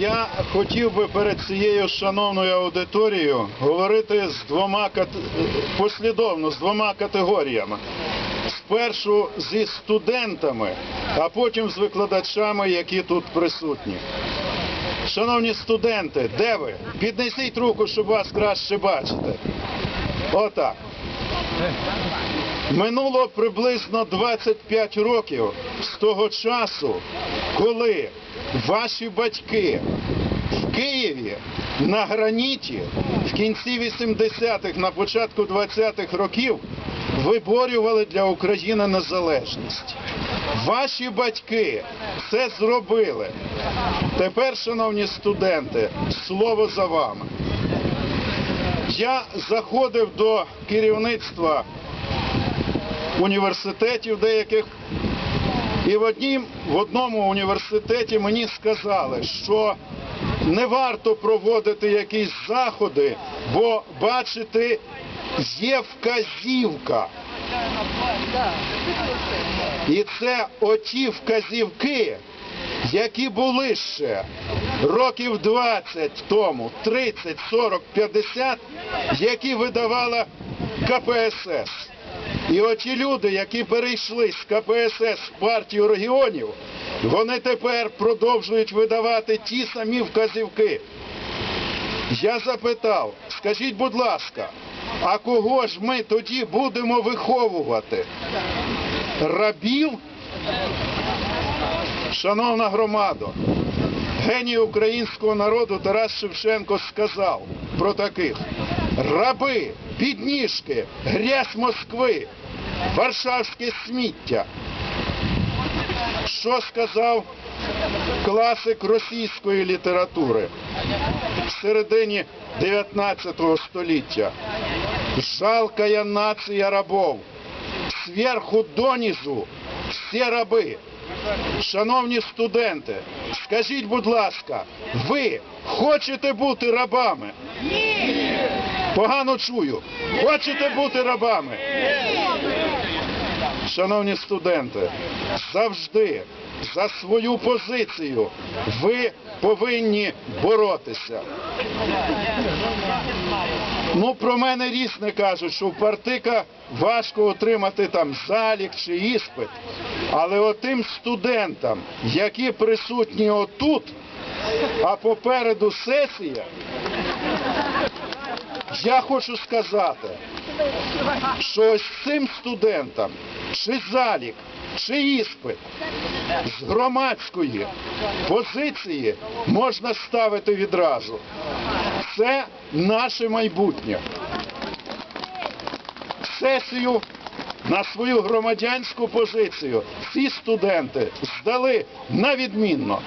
Я хотів би перед цією шановною аудиторією говорити з двома послідовно з двома категоріями. Спершу зі студентами, а потім з викладачами, які тут присутні. Шановні студенти, де ви? Піднесіть руку, щоб вас краще бачити. Отак. Минуло приблизно 25 років з того часу, коли ваші батьки в Києві на граніті в кінці 80-х, на початку 20-х років виборювали для України незалежність. Ваші батьки це зробили. Тепер, шановні студенти, слово за вами. Я заходив до керівництва університетів деяких, і в, однім, в одному університеті мені сказали, що не варто проводити якісь заходи, бо бачите, є вказівка. І це оті вказівки, які були ще років 20 тому, 30, 40, 50, які видавала КПСС. І оті люди, які перейшли з КПСС в партію регіонів, вони тепер продовжують видавати ті самі вказівки. Я запитав, скажіть, будь ласка, а кого ж ми тоді будемо виховувати? Рабів? Шановна громадо, геній українського народу Тарас Шевченко сказав про таких раби, підніжки, грязь Москви, варшавське сміття. Що сказав класик російської літератури в середині 19 століття? Жалкая нація рабов, сверху донизу всі раби. Шановні студенти, скажіть, будь ласка, ви хочете бути рабами? Ні. Погано чую. Хочете бути рабами? Шановні студенти, завжди за свою позицію ви повинні боротися. Ну, про мене різне кажуть, що в партика важко отримати там залік чи іспит. Але отим студентам, які присутні отут, а попереду сесія, я хочу сказати, що ось цим студентам чи залік, чи іспит з громадської позиції можна ставити відразу. Це наше майбутнє. Сесію на свою громадянську позицію ці студенти здали на відмінно.